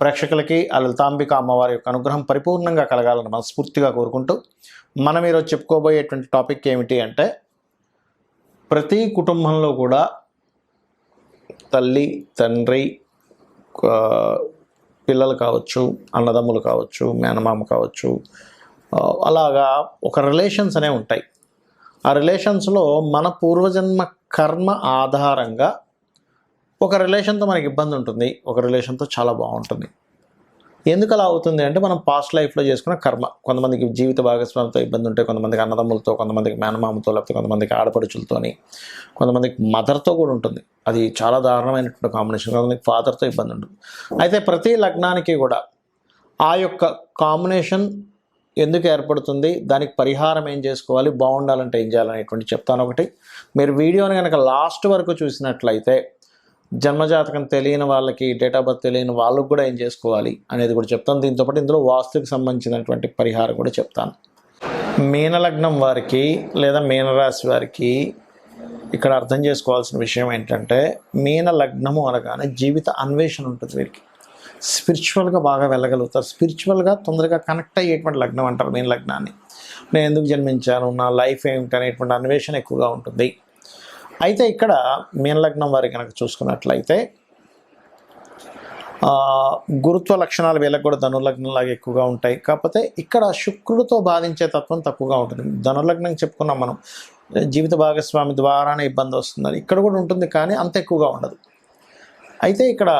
ప్రేక్షకులకి ఆ లలితాంబిక అమ్మవారి యొక్క అనుగ్రహం పరిపూర్ణంగా కలగాలని మనస్ఫూర్తిగా కోరుకుంటూ మనం ఈరోజు చెప్పుకోబోయేటువంటి టాపిక్ ఏమిటి అంటే ప్రతి కుటుంబంలో కూడా తల్లి తండ్రి పిల్లలు కావచ్చు అన్నదమ్ములు కావచ్చు మేనమామ కావచ్చు అలాగా ఒక రిలేషన్స్ అనేవి ఉంటాయి. ఆ రిలేషన్స్లో మన పూర్వజన్మ కర్మ ఆధారంగా ఒక రిలేషన్తో మనకి ఇబ్బంది ఉంటుంది. ఒక రిలేషన్తో చాలా బాగుంటుంది. ఎందుకు అలా అవుతుంది అంటే మనం పాస్ట్ లైఫ్లో చేసుకున్న కర్మ. కొంతమందికి జీవిత భాగస్వామితో ఇబ్బంది ఉంటాయి కొంతమందికి అన్నదమ్ములతో కొంతమందికి మేనమామతో లేకపోతే కొంతమందికి ఆడపడుచులతోని కొంతమందికి మదర్తో కూడా ఉంటుంది. అది చాలా దారుణమైనటువంటి కాంబినేషన్ కొంతమందికి ఫాదర్తో ఇబ్బంది ఉంటుంది. అయితే ప్రతి లగ్నానికి కూడా ఆ యొక్క కాంబినేషన్ ఎందుకు ఏర్పడుతుంది? దానికి పరిహారం ఏం చేసుకోవాలి? బాగుండాలంటే ఏం చేయాలనేటువంటి చెప్తాను ఒకటి. మీరు వీడియోని కనుక లాస్ట్ వరకు చూసినట్లయితే జన్మజాతకం తెలియని వాళ్ళకి డేట్ ఆఫ్ బర్త్ తెలియని వాళ్ళకు కూడా ఏం చేసుకోవాలి అనేది కూడా చెప్తాను. దీంతో పాటు ఇందులో వాస్తుకి సంబంధించినటువంటి పరిహారం కూడా చెప్తాను. మీనలగ్నం వారికి లేదా మీనరాశి వారికి ఇక్కడ అర్థం చేసుకోవాల్సిన విషయం ఏంటంటే మీన లగ్నము అనగానే జీవిత అన్వేషణ ఉంటుంది వీరికి. స్పిరిచువల్గా బాగా వెళ్ళగలుగుతారు. స్పిరిచువల్గా తొందరగా కనెక్ట్ అయ్యేటువంటి లగ్నం అంటారు మీన లగ్నాన్ని. నేను ఎందుకు జన్మించాను? నా లైఫ్ ఏమిటి? అనేటువంటి అన్వేషణ ఎక్కువగా ఉంటుంది. అయితే ఇక్కడ మీనలగ్నం వారి కనుక చూసుకున్నట్లయితే గురుత్వ లక్షణాలు వీళ్ళకి కూడా ధనుర్లగ్నంలాగా ఎక్కువగా ఉంటాయి. కాకపోతే ఇక్కడ శుక్రుడితో బాధించే తత్వం తక్కువగా ఉంటుంది. ధనుర్లగ్నం చెప్పుకున్నాం మనం. జీవిత భాగస్వామి ద్వారానే ఇబ్బంది వస్తుందని ఇక్కడ కూడా ఉంటుంది కానీ అంత ఎక్కువగా ఉండదు. అయితే ఇక్కడ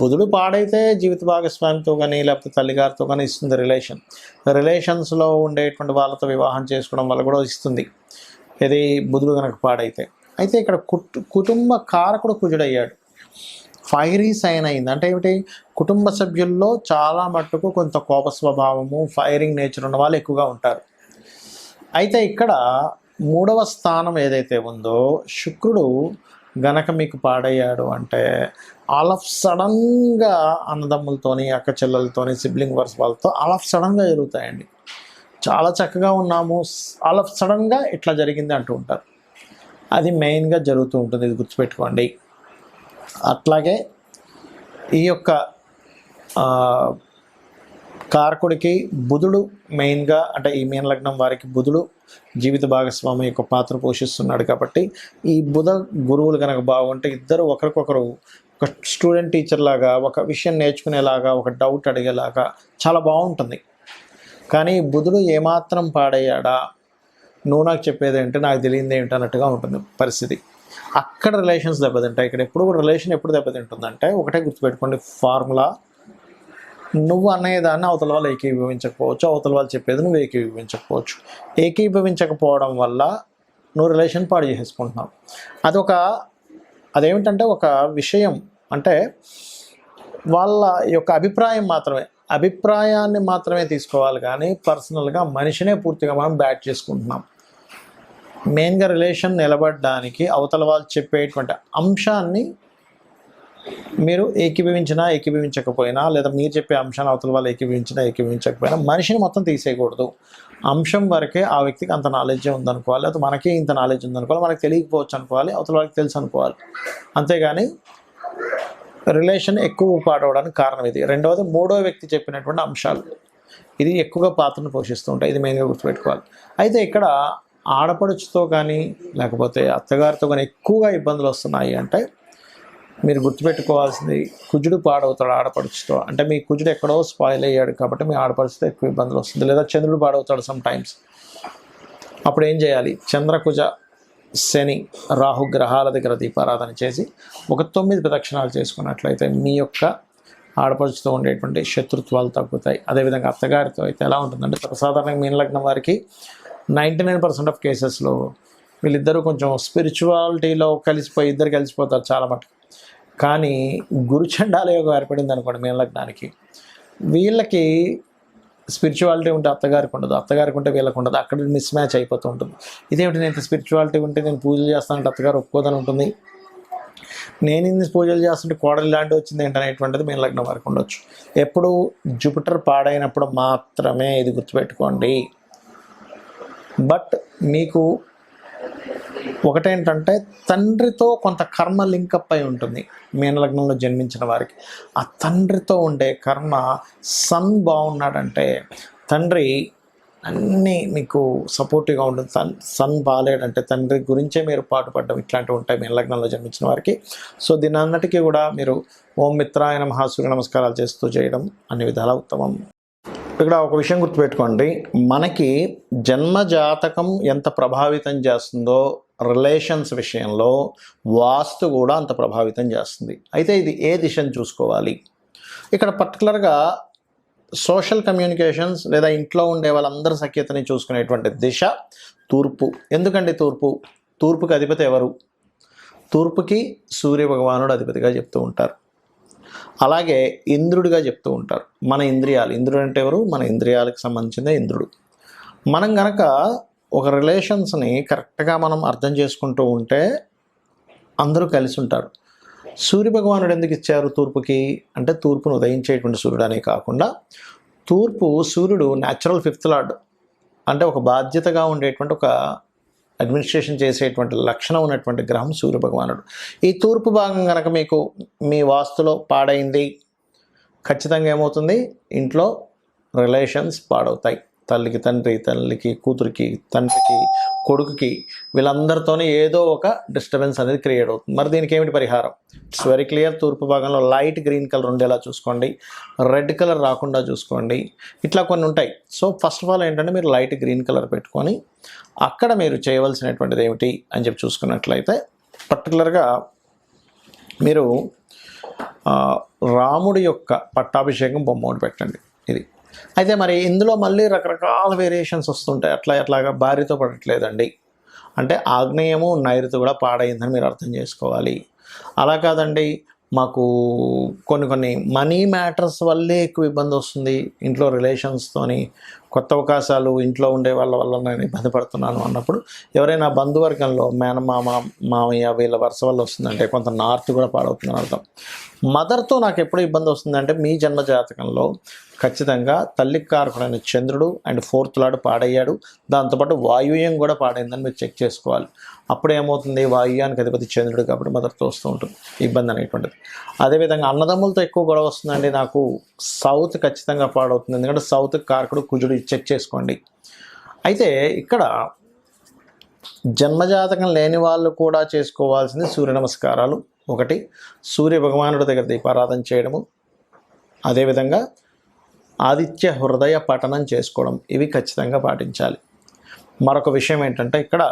బుధుడు పాడైతే జీవిత భాగస్వామితో కానీ లేకపోతే తల్లిగారితో కానీ ఇస్తుంది రిలేషన్. రిలేషన్స్లో ఉండేటువంటి వాళ్ళతో వివాహం చేసుకోవడం వల్ల కూడా ఇస్తుంది. ఇది బుధుడు కనుక పాడైతే. అయితే ఇక్కడ కుటుంబ కారకుడు కుజుడయ్యాడు. ఫైరీ సైన్ అయింది. అంటే ఏమిటి? కుటుంబ సభ్యుల్లో చాలా మట్టుకు కొంత కోప స్వభావము ఫైరింగ్ నేచర్ ఉన్న వాళ్ళు ఎక్కువగా ఉంటారు. అయితే ఇక్కడ మూడవ స్థానం ఏదైతే ఉందో శుక్రుడు గనక మీకు పాడయ్యాడు అంటే ఆల్ ఆఫ్ సడన్గా అన్నదమ్ములతోని అక్క చెల్లెలతోని సిబ్లింగ్ వర్స్ వాళ్ళతో ఆల్ ఆఫ్ సడన్గా జరుగుతాయండి. చాలా చక్కగా ఉన్నాము. ఆల్ ఆఫ్ సడన్గా ఇట్లా జరిగింది అంటూ ఉంటారు. అది మెయిన్గా జరుగుతూ ఉంటుంది ఇది గుర్తుపెట్టుకోండి. అట్లాగే ఈ యొక్క కార్కుడికి కారకుడికి బుధుడు మెయిన్గా అంటే ఈ మీన లగ్నం వారికి బుధుడు జీవిత భాగస్వామి యొక్క పాత్ర పోషిస్తున్నాడు కాబట్టి ఈ బుధ గురువులు కనుక బాగుంటే ఇద్దరు ఒకరికొకరు ఒక స్టూడెంట్ టీచర్ లాగా ఒక విషయం నేర్చుకునేలాగా ఒక డౌట్ అడిగేలాగా చాలా బాగుంటుంది. కానీ బుధుడు ఏమాత్రం పాడయ్యాడా? నువ్వు నాకు చెప్పేది ఏంటి నాకు తెలియదు ఏంటి అన్నట్టుగా ఉంటుంది పరిస్థితి. అక్కడ రిలేషన్స్ దెబ్బతింటాయి. ఇక్కడ ఎప్పుడు కూడా రిలేషన్ ఎప్పుడు దెబ్బతింటుందంటే ఒకటే గుర్తుపెట్టుకోండి ఫార్ములా నువ్వు అనేదాన్ని అవతల వాళ్ళు ఏకీభవించకపోవచ్చు అవతల వాళ్ళు చెప్పేది నువ్వు ఏకీభవించకపోవచ్చు. ఏకీభవించకపోవడం వల్ల నువ్వు రిలేషన్ పాడు చేసుకుంటున్నావు అదొక అదేమిటంటే ఒక విషయం. అంటే వాళ్ళ యొక్క అభిప్రాయం మాత్రమే. అభిప్రాయాన్ని మాత్రమే తీసుకోవాలి కానీ పర్సనల్గా మనిషినే పూర్తిగా మనం బ్యాట్ చేసుకుంటున్నాం. మెయిన్గా రిలేషన్ నిలబడడానికి అవతల వాళ్ళు చెప్పేటువంటి అంశాన్ని మీరు ఏకీభవించినా ఏకీభవించకపోయినా లేదా మీరు చెప్పే అంశాన్ని అవతల వాళ్ళు ఏకీభవించినా ఏకీభవించకపోయినా మనిషిని మొత్తం తీసేయకూడదు. అంశం వరకే ఆ వ్యక్తికి అంత నాలెడ్జ్ ఉందనుకోవాలి. లేదా మనకి ఇంత నాలెడ్జ్ ఉందనుకోవాలి. మనకి తెలియకపోవచ్చు అనుకోవాలి. అవతల వాళ్ళకి తెలుసు అనుకోవాలి. అంతేగాని రిలేషన్ ఎక్కువ పాడవడానికి కారణం ఇది. రెండవది మూడో వ్యక్తి చెప్పినటువంటి అంశాలు. ఇది ఎక్కువగా పాత్రను పోషిస్తూ ఉంటాయి. ఇది మెయిన్గా గుర్తుపెట్టుకోవాలి. అయితే ఇక్కడ ఆడపడుచుతో కానీ లేకపోతే అత్తగారితో కానీ ఎక్కువగా ఇబ్బందులు వస్తున్నాయి అంటే మీరు గుర్తుపెట్టుకోవాల్సింది కుజుడు పాడవుతాడు ఆడపడుచుతో. అంటే మీ కుజుడు ఎక్కడో స్పాయిల్ అయ్యాడు కాబట్టి మీ ఆడపడుచుతో ఎక్కువ ఇబ్బందులు వస్తుంది. లేదా చంద్రుడు పాడవుతాడు సమ్ టైమ్స్ అప్పుడు ఏం చేయాలి? చంద్రకుజ శని రాహు గ్రహాల దగ్గర దీపారాధన చేసి ఒక తొమ్మిది ప్రదక్షిణాలు చేసుకున్నట్లయితే మీ యొక్క ఆడపడుచుతో ఉండేటువంటి శత్రుత్వాలు తగ్గుతాయి. అదేవిధంగా అత్తగారితో అయితే ఎలా ఉంటుందంటే సర్వసాధారణంగా మీన లగ్నం వారికి నైంటీ నైన్ పర్సెంట్ ఆఫ్ కేసెస్లో వీళ్ళిద్దరూ కొంచెం స్పిరిచువాలిటీలో కలిసిపోయి ఇద్దరు కలిసిపోతారు చాలా మటుకు. కానీ గురుచండాల యోగం ఏర్పడింది అనుకోండి మీన లగ్నానికి వీళ్ళకి స్పిరిచువాలిటీ ఉంటే అత్తగారికి ఉండదు అత్తగారికి ఉంటే వీళ్ళకు ఉండదు. అక్కడ మిస్ మ్యాచ్ అయిపోతూ ఉంటుంది. ఇదేమిటి నేను స్పిరిచువాలిటీ ఉంటే నేను పూజలు చేస్తానంటే అత్తగారు ఒప్పుకోదని ఉంటుంది. నేను ఇన్ని పూజలు చేస్తుంటే కోడలు ఇలాంటి వచ్చింది ఏంటనేటువంటిది మీ లగ్నం వరకు ఉండొచ్చు. ఎప్పుడు జూపిటర్ పాడైనప్పుడు మాత్రమే ఇది గుర్తుపెట్టుకోండి. బట్ మీకు ఒకటేంటంటే తండ్రితో కొంత కర్మ లింకప్ అయి ఉంటుంది. మీనలగ్నంలో జన్మించిన వారికి. ఆ తండ్రితో ఉండే కర్మ సన్ బాగున్నాడంటే తండ్రి అన్నీ మీకు సపోర్టివ్గా ఉంటుంది. సన్ సన్ బాగాలేడంటే తండ్రి గురించే మీరు పాటుపడడం ఇట్లాంటివి ఉంటాయి మీ లగ్నంలో జన్మించిన వారికి. సో దీని కూడా మీరు ఓం మిత్రాయన మహాసూర్య నమస్కారాలు చేస్తూ చేయడం అన్ని విధాల ఉత్తమం. ఇక్కడ ఒక విషయం గుర్తుపెట్టుకోండి. మనకి జన్మ జాతకం ఎంత ప్రభావితం చేస్తుందో రిలేషన్స్ విషయంలో వాస్తు కూడా అంత ప్రభావితం చేస్తుంది. అయితే ఇది ఏ దిశను చూసుకోవాలి? ఇక్కడ పర్టికులర్గా సోషల్ కమ్యూనికేషన్స్ లేదా ఇంట్లో ఉండే వాళ్ళందరి సఖ్యతని చూసుకునేటువంటి దిశ తూర్పు. ఎందుకండి తూర్పు? తూర్పుకి అధిపతి ఎవరు? తూర్పుకి సూర్య భగవానుడు అధిపతిగా చెప్తూ ఉంటారు. అలాగే ఇంద్రుడిగా చెప్తూ ఉంటారు. మన ఇంద్రియాలు. ఇంద్రుడు అంటే ఎవరు? మన ఇంద్రియాలకు సంబంధించిన ఇంద్రుడు. మనం గనక ఒక రిలేషన్స్ని కరెక్ట్గా మనం అర్థం చేసుకుంటూ ఉంటే అందరూ కలిసి ఉంటారు. సూర్య భగవానుడు ఎందుకు ఇచ్చారు తూర్పుకి? అంటే తూర్పును ఉదయించేటువంటి సూర్యుడు అనే కాకుండా తూర్పు సూర్యుడు న్యాచురల్ ఫిఫ్త్ లార్డ్ అంటే ఒక బాధ్యతగా ఉండేటువంటి ఒక అడ్మినిస్ట్రేషన్ చేసేటువంటి లక్షణం ఉన్నటువంటి గ్రహం సూర్య భగవానుడు. ఈ తూర్పు భాగం కనుక మీకు మీ వాస్తులో పాడైంది ఖచ్చితంగా ఏమవుతుంది? ఇంట్లో రిలేషన్స్ పాడవుతాయి. తల్లికి తండ్రి తల్లికి కూతురికి తండ్రికి కొడుకుకి వీళ్ళందరితోనే ఏదో ఒక డిస్టర్బెన్స్ అనేది క్రియేట్ అవుతుంది. మరి దీనికి ఏమిటి పరిహారం? ఇట్స్ వెరీ క్లియర్ తూర్పు భాగంలో లైట్ గ్రీన్ కలర్ ఉండేలా చూసుకోండి. రెడ్ కలర్ రాకుండా చూసుకోండి. ఇట్లా కొన్ని ఉంటాయి. సో ఫస్ట్ ఆఫ్ ఆల్ ఏంటంటే మీరు లైట్ గ్రీన్ కలర్ పెట్టుకొని అక్కడ మీరు చేయవలసినటువంటిది ఏమిటి అని చెప్పి చూసుకున్నట్లయితే పర్టికులర్గా మీరు రాముడి యొక్క పట్టాభిషేకం బొమ్మ ఒకటి పెట్టండి. ఇది. అయితే మరి ఇందులో మళ్ళీ రకరకాల వేరియేషన్స్ వస్తుంటాయి. అట్లా అట్లాగా భార్యతో పడట్లేదండి. అంటే ఆగ్నేయము నైరుతి కూడా పాడైందని మీరు అర్థం చేసుకోవాలి. అలా కాదండి. మాకు కొన్ని కొన్ని మనీ మ్యాటర్స్ వల్లే ఎక్కువ ఇబ్బంది వస్తుంది. ఇంట్లో రిలేషన్స్తోని కొత్త అవకాశాలు ఇంట్లో ఉండే వాళ్ళ వల్ల నేను ఇబ్బంది పడుతున్నాను అన్నప్పుడు ఎవరైనా బంధువర్గంలో మేనమామ మామయ్య వీళ్ళ వరుస వల్ల వస్తుందంటే కొంత నార్త్ కూడా పాడవుతుందని అర్థం. మదర్తో నాకు ఎప్పుడు ఇబ్బంది వస్తుందంటే మీ జన్మ జాతకంలో ఖచ్చితంగా తల్లి కారకుడైన చంద్రుడు అండ్ ఫోర్త్ లాడు పాడయ్యాడు. దాంతోపాటు వాయువ్యం కూడా పాడైందని మీరు చెక్ చేసుకోవాలి. అప్పుడు ఏమవుతుంది? వాయుయానికి అధిపతి చంద్రుడు కాబట్టి మదర్తో వస్తూ ఉంటుంది. ఇబ్బంది అనేటువంటిది. అదేవిధంగా అన్నదమ్ములతో ఎక్కువ గొడవ వస్తుందండి. నాకు సౌత్ ఖచ్చితంగా పాడవుతుంది. ఎందుకంటే సౌత్ కారకుడు కుజుడు చెక్ చేసుకోండి. అయితే ఇక్కడ జన్మజాతకం లేని వాళ్ళు కూడా చేసుకోవాల్సింది సూర్య నమస్కారాలు. ఒకటి సూర్య భగవానుడి దగ్గర దీపారాధన చేయడము. అదేవిధంగా ఆదిత్య హృదయ పఠనం చేసుకోవడం. ఇవి ఖచ్చితంగా పాటించాలి. మరొక విషయం ఏంటంటే ఇక్కడ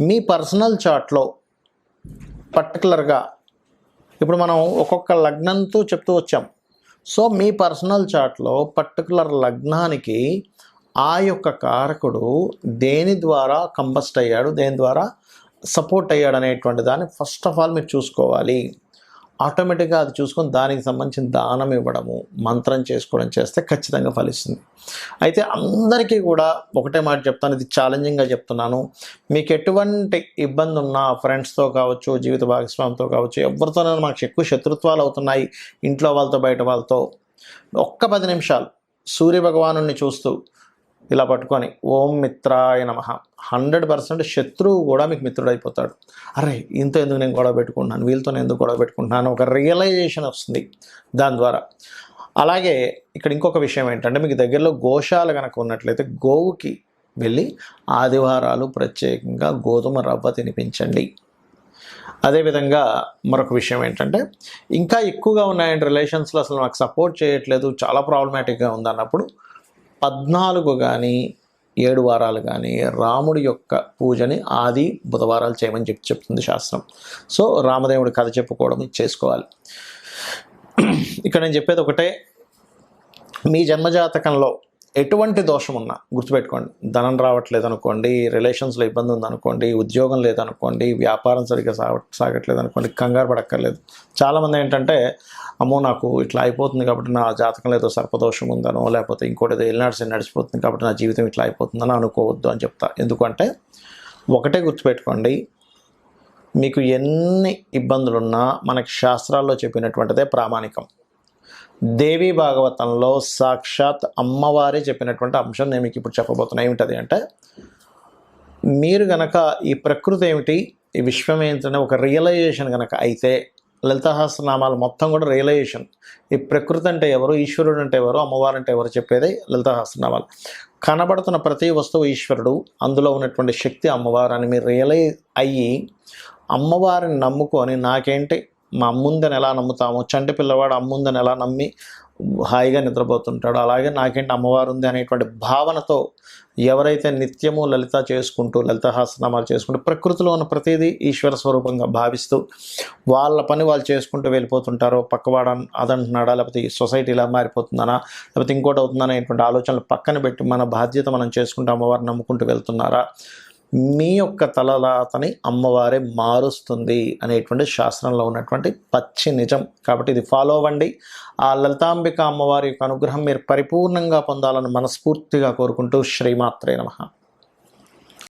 మీ పర్సనల్ చార్ట్లో పర్టికులర్గా ఇప్పుడు మనం ఒక్కొక్క లగ్నంతో చెప్తూ వచ్చాం. సో మీ పర్సనల్ చార్ట్లో పర్టికులర్ లగ్నానికి ఆ యొక్క కారకుడు దేని ద్వారా కంబస్ట్ అయ్యాడు దేని ద్వారా సపోర్ట్ అయ్యాడు అనేటువంటి దాన్ని ఫస్ట్ ఆఫ్ ఆల్ మీరు చూసుకోవాలి. ఆటోమేటిక్గా అది చూసుకొని దానికి సంబంధించిన దానం ఇవ్వడము మంత్రం చేసుకోవడం చేస్తే ఖచ్చితంగా ఫలిస్తుంది. అయితే అందరికీ కూడా ఒకటే మాట చెప్తాను ఇది ఛాలెంజింగ్గా చెప్తున్నాను. మీకు ఎటువంటి ఇబ్బంది ఉన్నా ఫ్రెండ్స్తో కావచ్చు జీవిత భాగస్వామితో కావచ్చు ఎవరితోనైనా మాకు ఎక్కువ శత్రుత్వాలు అవుతున్నాయి ఇంట్లో వాళ్ళతో బయట వాళ్ళతో ఒక్క పది నిమిషాలు సూర్య భగవాను చూస్తూ ఇలా పట్టుకొని ఓం మిత్రాయ నమ. హండ్రెడ్ పర్సెంట్ శత్రువు కూడా మీకు మిత్రుడు అయిపోతాడు అరే ఇంత ఎందుకు నేను గొడవ పెట్టుకుంటున్నాను? వీళ్ళతో నేను ఎందుకు గొడవ పెట్టుకుంటున్నాను? ఒక రియలైజేషన్ వస్తుంది దాని ద్వారా. అలాగే ఇక్కడ ఇంకొక విషయం ఏంటంటే మీకు దగ్గరలో గోశాల కనుక ఉన్నట్లయితే గోవుకి వెళ్ళి ఆదివారాలు ప్రత్యేకంగా గోధుమ రవ్వ తినిపించండి. అదేవిధంగా మరొక విషయం ఏంటంటే ఇంకా ఎక్కువగా ఉన్నాయండి రిలేషన్స్లో అసలు నాకు సపోర్ట్ చేయట్లేదు. చాలా ప్రాబ్లమాటిక్గా ఉంది అన్నప్పుడు పద్నాలుగు కానీ ఏడు వారాలు కానీ రాముడి యొక్క పూజని ఆది బుధవారాలు చేయమని చెప్పి చెప్తుంది శాస్త్రం. సో రామదేవుడి కథ చెప్పుకోవడం ఇది చేసుకోవాలి. ఇక్కడ నేను చెప్పేది ఒకటే. మీ జన్మజాతకంలో ఎటువంటి దోషం ఉన్నా గుర్తుపెట్టుకోండి ధనం రావట్లేదు అనుకోండి రిలేషన్స్లో ఇబ్బంది ఉందనుకోండి ఉద్యోగం లేదనుకోండి వ్యాపారం సరిగ్గా సాగ సాగట్లేదు అనుకోండి కంగారు పడక్కర్లేదు. చాలామంది ఏంటంటే అమ్మో నాకు ఇట్లా అయిపోతుంది కాబట్టి నా జాతకం లేదో సర్పదోషం ఉందనో లేకపోతే ఇంకోటి ఏదో ఎల్నాడ్స్ నడిచిపోతుంది కాబట్టి నా జీవితం ఇట్లా అయిపోతుందని అనుకోవద్దు అని చెప్తా. ఎందుకంటే ఒకటే గుర్తుపెట్టుకోండి మీకు ఎన్ని ఇబ్బందులున్నా మనకి శాస్త్రాల్లో చెప్పినటువంటిదే ప్రామాణికం. దేవి భాగవతంలో సాక్షాత్ అమ్మవారే చెప్పినటువంటి అంశం నేను మీకు ఇప్పుడు చెప్పబోతున్నా. ఏమిటది అంటే మీరు గనక ఈ ప్రకృతి ఏమిటి ఈ విశ్వం ఏంటనే ఒక రియలైజేషన్ గనక అయితే లలితహాసనామాలు మొత్తం కూడా రియలైజేషన్ ఈ ప్రకృతి అంటే ఎవరు ఈశ్వరుడు అంటే ఎవరు అమ్మవారు అంటే ఎవరు చెప్పేది లలితహాసనామాలు కనబడుతున్న ప్రతి వస్తువు ఈశ్వరుడు అందులో ఉన్నటువంటి శక్తి అమ్మవారు అని మీరు రియలైజ్ అయ్యి అమ్మవారిని నమ్ముకొని నాకేంటి మా అమ్ముందని ఎలా నమ్ముతాము? చంటి పిల్లవాడు అమ్ముందని ఎలా నమ్మి హాయిగా నిద్రపోతుంటాడు? అలాగే నాకేంటి అమ్మవారు ఉంది అనేటువంటి భావనతో ఎవరైతే నిత్యము లలిత చేసుకుంటూ లలితహాసనామాలు చేసుకుంటూ ప్రకృతిలో ఉన్న ప్రతిదీ ఈశ్వర స్వరూపంగా భావిస్తూ వాళ్ళ పని వాళ్ళు చేసుకుంటూ వెళ్ళిపోతుంటారో పక్కవాడ అదంటున్నాడా లేకపోతే ఈ సొసైటీ ఇలా మారిపోతుందనా లేకపోతే ఇంకోటి అవుతుందనేటువంటి ఆలోచనలు పక్కన పెట్టి మన బాధ్యత మనం చేసుకుంటూ అమ్మవారిని నమ్ముకుంటూ వెళ్తున్నారా? మీ యొక్క తలరాతని అమ్మవారే మారుస్తుంది అనేటువంటి శాస్త్రంలో ఉన్నటువంటి పచ్చి నిజం. కాబట్టి ఇది ఫాలో అవ్వండి. ఆ లలితాంబిక అమ్మవారి యొక్క అనుగ్రహం మీరు పరిపూర్ణంగా పొందాలని మనస్ఫూర్తిగా కోరుకుంటూ శ్రీమాత్రే నమ.